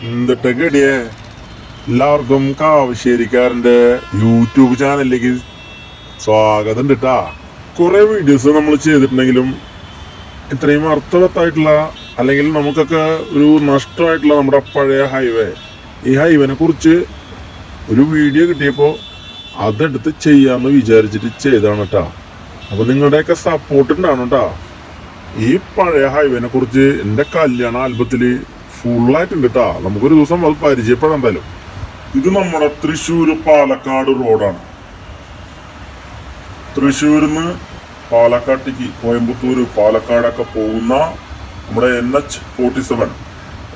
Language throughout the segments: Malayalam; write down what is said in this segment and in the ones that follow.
എന്തിട്ടടിയേ എല്ലാവർക്കും കാവശ്ശേരിക്കാരന്റെ യൂട്യൂബ് ചാനലിലേക്ക് സ്വാഗതം കേട്ടാ കുറെ വീഡിയോസ് നമ്മൾ ചെയ്തിട്ടുണ്ടെങ്കിലും ഇത്രയും അർത്ഥവത്തായിട്ടുള്ള അല്ലെങ്കിൽ നമുക്കൊക്കെ ഒരു നഷ്ടമായിട്ടുള്ള നമ്മുടെ പഴയ ഹൈവേ ഈ ഹൈവേനെ കുറിച്ച് ഒരു വീഡിയോ കിട്ടിയപ്പോൾ അതെടുത്ത് ചെയ്യാമെന്ന് വിചാരിച്ചിട്ട് ചെയ്താണ് കേട്ടാ അപ്പോൾ നിങ്ങളുടെയൊക്കെ സപ്പോർട്ട് ഉണ്ടാണ് കേട്ടാ ഈ പഴയ ഹൈവേനെ കുറിച്ച് എന്റെ കല്യാണ ആൽബത്തിൽ ഫുള്ളായിട്ടുണ്ട് കേട്ടാ നമുക്കൊരു ദിവസം അത് പരിചയപ്പെടാം എന്തായാലും. ഇത് നമ്മുടെ തൃശ്ശൂർ പാലക്കാട് റോഡാണ്. തൃശ്ശൂരിന്ന് പാലക്കാട്ടേക്ക് കോയമ്പത്തൂര് പാലക്കാടൊക്കെ പോകുന്ന നമ്മുടെ N H forty seven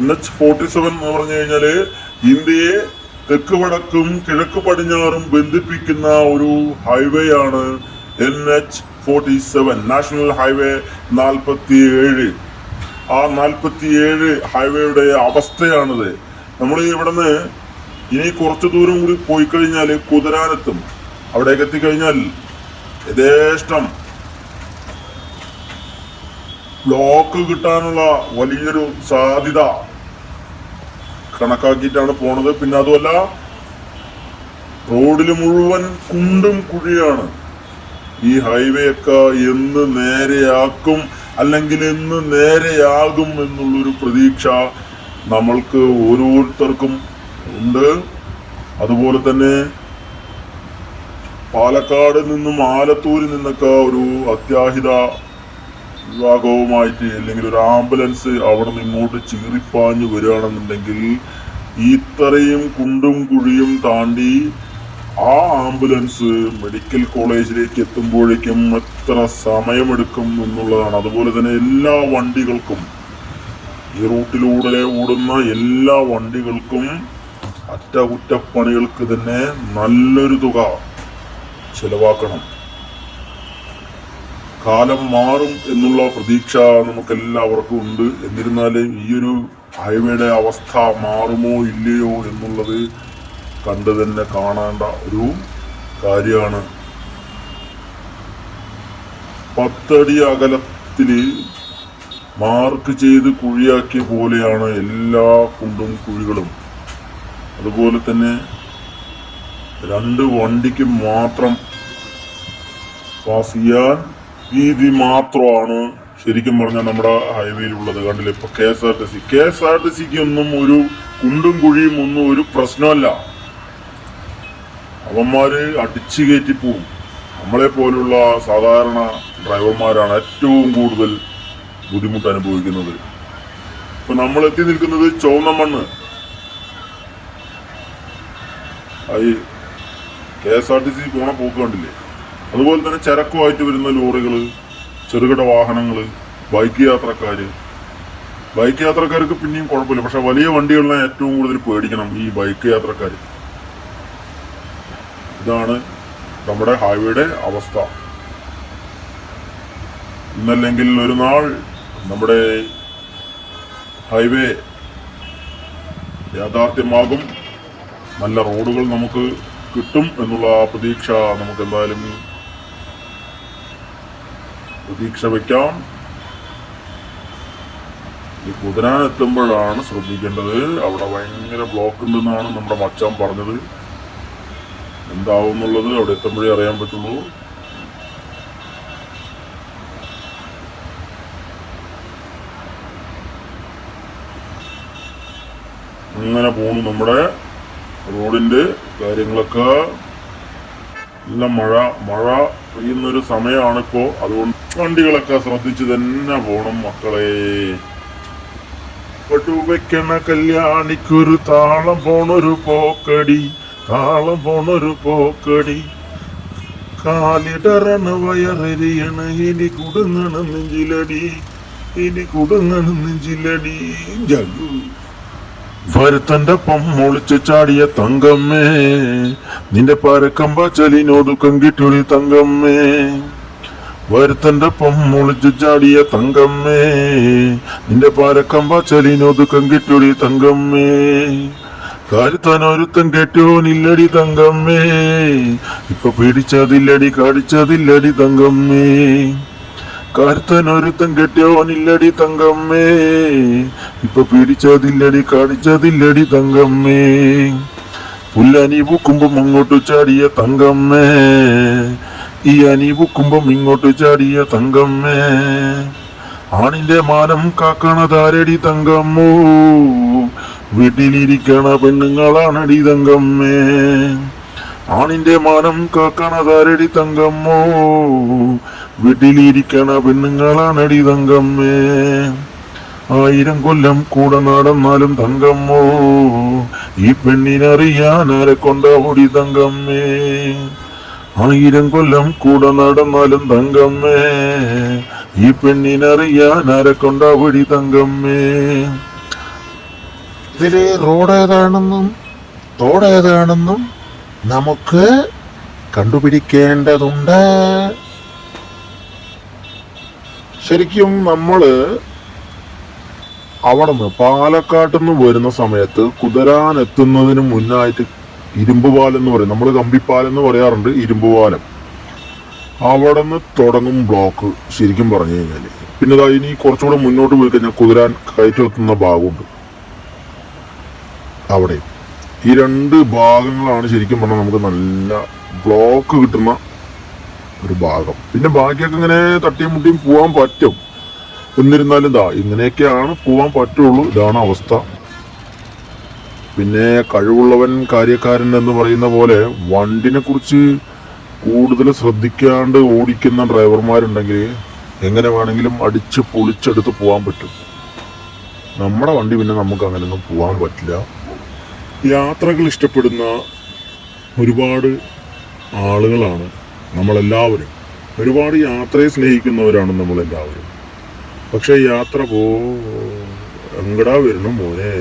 N H forty seven എന്ന് പറഞ്ഞു കഴിഞ്ഞാൽ ഇന്ത്യയെ തെക്ക് വടക്കും കിഴക്ക് പടിഞ്ഞാറും ബന്ധിപ്പിക്കുന്ന ഒരു ഹൈവേ ആണ് N H forty seven national highway നാൽപ്പത്തി ഏഴ് ആ നാൽപ്പത്തിയേഴ് ഹൈവേയുടെ അവസ്ഥയാണിത്. നമ്മൾ ഇവിടുന്ന് ഇനി കുറച്ചു ദൂരം കൂടി പോയി കഴിഞ്ഞാൽ കുതിരാനെത്തും. അവിടേക്ക് എത്തിക്കഴിഞ്ഞാൽ യഥേഷ്ടം ബ്ലോക്ക് കിട്ടാനുള്ള വലിയൊരു സാധ്യത കണക്കാക്കിയിട്ടാണ് പോണത്. പിന്നെ അതുമല്ല റോഡിൽ മുഴുവൻ കുണ്ടും കുഴിയാണ്. ഈ ഹൈവേ ഒക്കെ എന്ന് നേരെയാക്കും. അല്ലെങ്കിൽ ഇന്ന് നേരെയാകും എന്നുള്ളൊരു പ്രതീക്ഷ നമ്മൾക്ക് ഓരോരുത്തർക്കും ഉണ്ട്. അതുപോലെ തന്നെ പാലക്കാട് നിന്നും ആലത്തൂരിൽ നിന്നൊക്കെ ഒരു അത്യാഹിത വിഭാഗവുമായിട്ട് അല്ലെങ്കിൽ ഒരു ആംബുലൻസ് അവിടെ നിന്ന് ഇങ്ങോട്ട് ചീറിപ്പാഞ്ഞ് വരികയാണെന്നുണ്ടെങ്കിൽ ഇത്രയും കുണ്ടും കുഴിയും താണ്ടി ആ ആംബുലൻസ് മെഡിക്കൽ കോളേജിലേക്ക് എത്തുമ്പോഴേക്കും എത്ര സമയമെടുക്കും എന്നുള്ളതാണ്. അതുപോലെ തന്നെ എല്ലാ വണ്ടികൾക്കും ഈ റൂട്ടിലൂടെ ഓടുന്ന എല്ലാ വണ്ടികൾക്കും അറ്റകുറ്റപ്പണികൾക്ക് തന്നെ നല്ലൊരു തുക ചെലവാക്കണം. കാലം മാറും എന്നുള്ള പ്രതീക്ഷ നമുക്കെല്ലാവർക്കും ഉണ്ട്. എന്നിരുന്നാലും ഈ ഒരു ഹൈവേയുടെ അവസ്ഥ മാറുമോ ഇല്ലയോ എന്നുള്ളത് കണ്ടു തന്നെ കാണേണ്ട ഒരു കാര്യമാണ്. പത്തടി അകലത്തിൽ മാർക്ക് ചെയ്ത് കുഴിയാക്കിയ പോലെയാണ് എല്ലാ കുണ്ടും കുഴികളും. അതുപോലെ തന്നെ രണ്ട് വണ്ടിക്ക് മാത്രം പാസ് ചെയ്യാൻ വീതി മാത്രമാണ് ശരിക്കും പറഞ്ഞാൽ നമ്മുടെ ഹൈവേയിലുള്ളത്. കണ്ടില്ല? ഇപ്പൊ K S R T C. K S R T സിക്ക് ഒന്നും ഒരു കുണ്ടും കുഴിയും ഒന്നും ഒരു പ്രശ്നമല്ല. അവന്മാര് അടിച്ചു കയറ്റി പോവും. നമ്മളെ പോലുള്ള സാധാരണ ഡ്രൈവർമാരാണ് ഏറ്റവും കൂടുതൽ ബുദ്ധിമുട്ട് അനുഭവിക്കുന്നത്. ഇപ്പൊ നമ്മൾ എത്തി നിൽക്കുന്നത് ചുവന്ന മണ്ണ്. ഈ K S R T C പോണ പോക്ക് കണ്ടില്ലേ? അതുപോലെ തന്നെ ചരക്കുമായിട്ട് വരുന്ന ലോറികൾ ചെറുകിട വാഹനങ്ങൾ ബൈക്ക് യാത്രക്കാര്. ബൈക്ക് യാത്രക്കാർക്ക് പിന്നെയും കുഴപ്പമില്ല. പക്ഷെ വലിയ വണ്ടികളിനെ ഏറ്റവും കൂടുതൽ പേടിക്കണം ഈ ബൈക്ക് യാത്രക്കാർ ഇതാണ് നമ്മുടെ ഹൈവേയുടെ അവസ്ഥ. ഇന്നല്ലെങ്കിൽ ഒരു നാൾ നമ്മുടെ ഹൈവേ യാഥാർത്ഥ്യമാകും. നല്ല റോഡുകൾ നമുക്ക് കിട്ടും എന്നുള്ള പ്രതീക്ഷ നമുക്ക് എന്തായാലും പ്രതീക്ഷ വയ്ക്കാം ഈ കുതിരാൻ എത്തുമ്പോഴാണ് ശ്രദ്ധിക്കേണ്ടത്. അവിടെ ഭയങ്കര ബ്ലോക്ക് ഉണ്ടെന്നാണ് നമ്മുടെ മച്ചാൻ പറഞ്ഞത്. എന്താവും എന്നുള്ളത് അവിടെ എത്തുമ്പോഴേ അറിയാൻ പറ്റുള്ളൂ. അങ്ങനെ പോണു നമ്മുടെ റോഡിന്റെ കാര്യങ്ങളൊക്കെ. നല്ല മഴ മഴ പെയ്യുന്നൊരു സമയമാണിപ്പോ അതുകൊണ്ട് വണ്ടികളൊക്കെ ശ്രദ്ധിച്ച് തന്നെ പോണം മക്കളെ. വെക്കണ കല്യാണിക്കൊരു താളം പോണൊരു പോക്കടി. താളം പോണൊരു പോക്കടി. കാലിടറണ വയറിയണ ഇനി കുടുങ്ങണ നെഞ്ചിലടി. ഇനി കുടുങ്ങണ നെഞ്ചിലടി. ജഗു വരുത്തന്റെ പൊമ്മൊളിച്ച് ചാടിയ തങ്കമ്മേ നിന്റെ പരക്കമ്പ ചലിനോടുക്കം കങ്കിട്ടൊളി തങ്കമ്മേ. വരുത്തന്റെ പൊമ്മൊളിച്ച് ചാടിയ തങ്കമ്മേ നിന്റെ പരക്കമ്പ ചലിനോടുക്കം കങ്കിട്ടൊളി തങ്കമ്മേ. കാര്യത്താനൊരുത്തൻ കെട്ടോനില്ലടി തങ്കമ്മേ. ഇപ്പൊ പിടിച്ചതില്ലടി കടിച്ചതില്ലടി തങ്കമ്മേ. കരുത്തനൊരുത്തൻ കെട്ടിയോനില്ലടി തങ്കമ്മേ. ഇപ്പൊ പിടിച്ചതില്ലടി കടിച്ചതില്ലടി തങ്കമ്മേ. പുല്ലനി പൂക്കുമ്പം അങ്ങോട്ട് ചാടിയ തങ്കമ്മേ. ഈ അനി പൂക്കുമ്പം ഇങ്ങോട്ട് ചാടിയ തങ്കമ്മേ. ആണിന്റെ മാനം കാക്കണതാരടി തങ്കമ്മോ. വീട്ടിലിരിക്കണ പെണ്ണുങ്ങളാണടി തങ്കമ്മേ. ആണിന്റെ മാനം കാക്കണ താരടി തങ്കമ്മോ. വീട്ടിലിരിക്കണ പെണ്ണുങ്ങളാണടി തങ്കമ്മേ. ആയിരം കൊല്ലം കൂടെ നടന്നാലും തങ്കമ്മോ. ഈ പെണ്ണിനറിയാൻ ആരെ കൊണ്ടാവൂടി തങ്കമ്മേ. ആയിരം കൊല്ലം കൂടെ നടന്നാലും തങ്കമ്മേ. ഈ പെണ്ണിനറിയാൻ ആരെ കൊണ്ടാവൂടി തങ്കമ്മേ. ഇതിൽ റോഡ് ഏതാണെന്നും തോട് ഏതാണെന്നും നമുക്ക് കണ്ടുപിടിക്കേണ്ടതുണ്ട്. ശരിക്കും നമ്മൾ അവിടെ നിന്ന് പാലക്കാട്ട് നിന്ന് വരുന്ന സമയത്ത് കുതിരാൻ എത്തുന്നതിന് മുന്നായിട്ട് ഇരുമ്പുപാലം എന്ന് പറയും. നമ്മൾ കമ്പിപ്പാലം എന്ന് പറയാറുണ്ട് ഇരുമ്പുപാലം. അവിടെ നിന്ന് തുടങ്ങും ബ്ലോക്ക് ശരിക്കും പറഞ്ഞു കഴിഞ്ഞാൽ പിന്നെ ഇനി കുറച്ചുകൂടെ മുന്നോട്ട് പോയി കഴിഞ്ഞാൽ കുതിരാൻ കയറ്റി എത്തുന്ന ഭാഗമുണ്ട്. അവിടെ. ഈ രണ്ട് ഭാഗങ്ങളാണ് ശരിക്കും പറഞ്ഞാൽ നമുക്ക് നല്ല ബ്ലോക്ക് കിട്ടുന്ന ഒരു ഭാഗം. പിന്നെ ബാക്കിയൊക്കെ ഇങ്ങനെ തട്ടിയും മുട്ടിയും പോകാൻ പറ്റും. എന്നിരുന്നാലും ഇതാ ഇങ്ങനെയൊക്കെയാണ് പോകാൻ പറ്റുള്ളൂ. ഇതാണ് അവസ്ഥ. പിന്നെ കഴിവുള്ളവൻ കാര്യക്കാരൻ എന്ന് പറയുന്ന പോലെ വണ്ടിനെ കുറിച്ച് കൂടുതൽ ശ്രദ്ധിക്കാണ്ട് ഓടിക്കുന്ന ഡ്രൈവർമാരുണ്ടെങ്കിൽ എങ്ങനെ വേണമെങ്കിലും അടിച്ച് പൊളിച്ചെടുത്ത് പോകാൻ പറ്റും. നമ്മുടെ വണ്ടി പിന്നെ നമുക്ക് അങ്ങനെയൊന്നും പോകാൻ പറ്റില്ല. യാത്രകൾ ഇഷ്ടപ്പെടുന്ന ഒരുപാട് ആളുകളാണ് നമ്മളെല്ലാവരും. ഒരുപാട് യാത്രയെ സ്നേഹിക്കുന്നവരാണ് നമ്മളെല്ലാവരും. പക്ഷേ യാത്ര പോ എങ്കടാ വരണം മോനെ?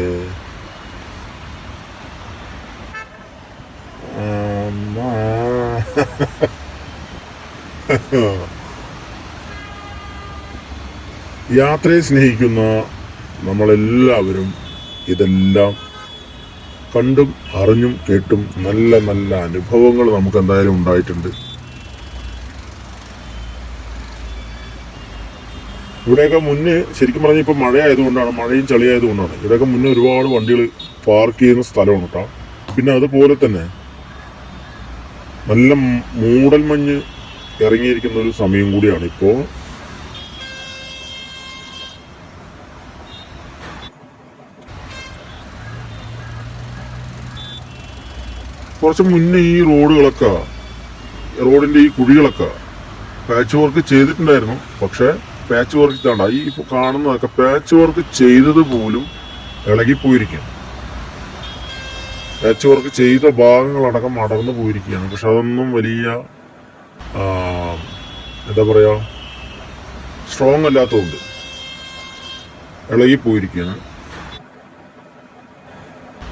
യാത്രയെ സ്നേഹിക്കുന്ന നമ്മളെല്ലാവരും ഇതെല്ലാം കണ്ടും അറിഞ്ഞും കേട്ടും നല്ല നല്ല അനുഭവങ്ങൾ നമുക്ക് എന്തായാലും ഉണ്ടായിട്ടുണ്ട്. ഇവിടെയൊക്കെ മുന്നേ ശരിക്കും പറഞ്ഞാൽ ഇപ്പൊ മഴ ആയതുകൊണ്ടാണ് മഴയും ചളിയായതുകൊണ്ടാണ്. ഇവിടെയൊക്കെ മുന്നേ ഒരുപാട് വണ്ടികൾ പാർക്ക് ചെയ്യുന്ന സ്ഥലമാണ് കേട്ടോ. പിന്നെ അതുപോലെ തന്നെ നല്ല മൂടൽ മഞ്ഞ് ഇറങ്ങിയിരിക്കുന്ന ഒരു സമയം കൂടിയാണ് ഇപ്പോ കുറച്ച് മുന്നേ ഈ റോഡുകളൊക്കെ റോഡിന്റെ ഈ കുഴികളൊക്കെ പാച്ച് വർക്ക് ചെയ്തിട്ടുണ്ടായിരുന്നു. പക്ഷെ പാച്ച് വർക്ക് ഇതാണ്ട ഈ ഇപ്പൊ കാണുന്നതൊക്കെ പാച്ച് വർക്ക് ചെയ്തത് പോലും ഇളകിപ്പോയിരിക്കും പാച്ച് വർക്ക് ചെയ്ത ഭാഗങ്ങളടക്കം അടർന്നു പോയിരിക്കുകയാണ്. പക്ഷെ അതൊന്നും വലിയ എന്താ പറയാ സ്ട്രോങ് അല്ലാത്തതുകൊണ്ട് ഇളകിപ്പോയിരിക്കുകയാണ്.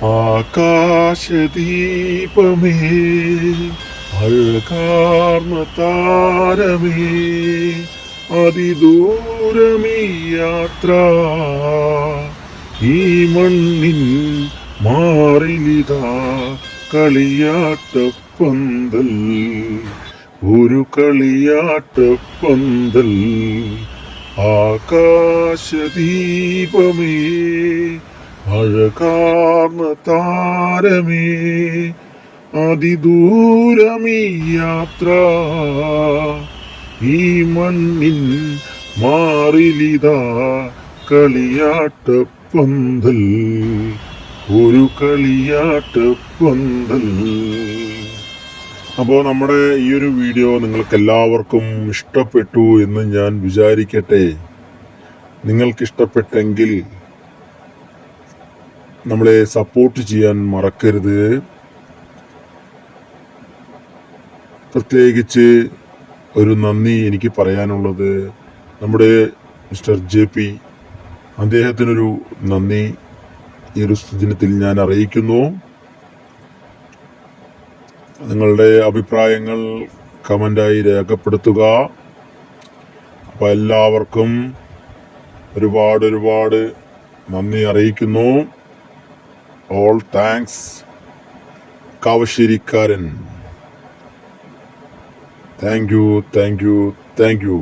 ആകാശദീപമേ അഴകാർന്ന താരമേ യാത്ര. ഈ മണ്ണിൻ മാറിലിതാ കളിയാട്ടപ്പന്തൽ ഒരു കളിയാട്ടപ്പന്തൽ. ആകാശദീപമേ അഴകാർന്ന താരമേ അതിദൂരമീ യാത്ര ഈ മണ്ണിൻ മാറിലിതാ കളിയാട്ടപ്പന്തൽ ഒരു കളിയാട്ടപ്പന്തൽ. അപ്പോൾ നമ്മുടെ ഈ ഒരു വീഡിയോ നിങ്ങൾക്ക് എല്ലാവർക്കും ഇഷ്ടപ്പെട്ടു എന്ന് ഞാൻ വിചാരിക്കട്ടെ. നിങ്ങൾക്ക് ഇഷ്ടപ്പെട്ടെങ്കിൽ നമ്മളെ സപ്പോർട്ട് ചെയ്യാൻ മറക്കരുത്. പ്രത്യേകിച്ച് ഒരു നന്ദി എനിക്ക് പറയാനുള്ളത്. നമ്മുടെ മിസ്റ്റർ ജെ പി അദ്ദേഹത്തിനൊരു നന്ദി. ഈ ഒരു ദിനത്തിൽ ഞാൻ അറിയിക്കുന്നു. നിങ്ങളുടെ അഭിപ്രായങ്ങൾ കമന്റായി രേഖപ്പെടുത്തുക. അപ്പോൾ എല്ലാവർക്കും ഒരുപാട് ഒരുപാട് നന്ദി അറിയിക്കുന്നു. All thanks കാവശ്ശേരിക്കാരൻ thank you thank you thank you